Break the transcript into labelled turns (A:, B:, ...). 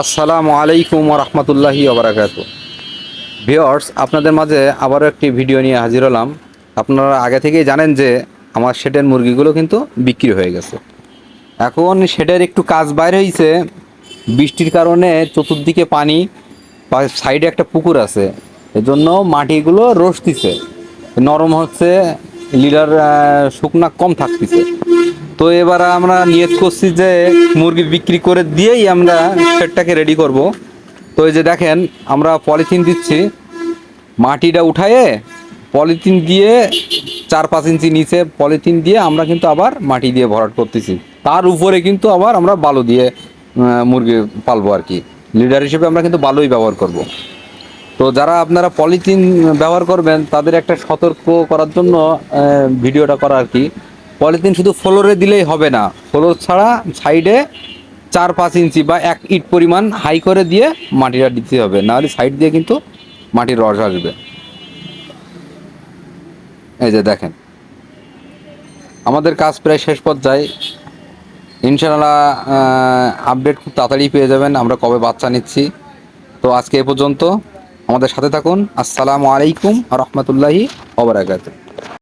A: আসসালামু আলাইকুম রহমতুল্লাহি ওবরাকাত ভিওর্স আপনাদের মাঝে আবারও একটি ভিডিও নিয়ে হাজির হলাম। আপনারা আগে থেকেই জানেন যে আমার শেডের মুরগিগুলো কিন্তু বিক্রি হয়ে গেছে। এখন শেডের একটু কাজ বাইরে হয়েছে বৃষ্টির কারণে চতুর্দিকে পানি সাইডে একটা পুকুর আছে। এজন্য মাটিগুলো রসতিছে নরম হচ্ছে, লিডার শুকনা কম থাকতেছে। তো এবার আমরা নিয়ত করছি যে মুরগি বিক্রি করে দিয়েই আমরা শেডটাকে রেডি করব। তো এই যে দেখেন, আমরা পলিথিন দিচ্ছি। মাটিটা উঠায়ে পলিথিন দিয়ে চার পাঁচ ইঞ্চি নিচে পলিথিন দিয়ে আমরা কিন্তু আবার মাটি দিয়ে ভরাট করতেছি। তার উপরে কিন্তু আবার আমরা বালু দিয়ে মুরগি পালবো আর কি। লিডার হিসেবে আমরা কিন্তু বালুই ব্যবহার করব। তো যারা আপনারা পলিথিন ব্যবহার করবেন, তাদের একটা সতর্ক করার জন্য ভিডিওটা করা আর কি। পলিথিন শুধু ফ্লোরে দিলেই হবে না। ফ্লোর ছাড়া সাইডে চার পাঁচ ইঞ্চি বা এক ইট পরিমাণ হাই করে দিয়ে মাটিটা দিতে হবে। নাহলে সাইড দিয়ে কিন্তু মাটির রস আসবে। এই যে দেখেন। আমাদের কাজ প্রায় শেষ পর্যায়ে ইনশাআল্লাহ আপডেট খুব তাড়াতাড়ি পেয়ে যাবেন। আমরা কবে বাচ্চা নিচ্ছি। তো আজকে এ পর্যন্ত আমাদের সাথে থাকুন। আসসালামু আলাইকুম রহমতুল্লাহি ওবরাকাতুহ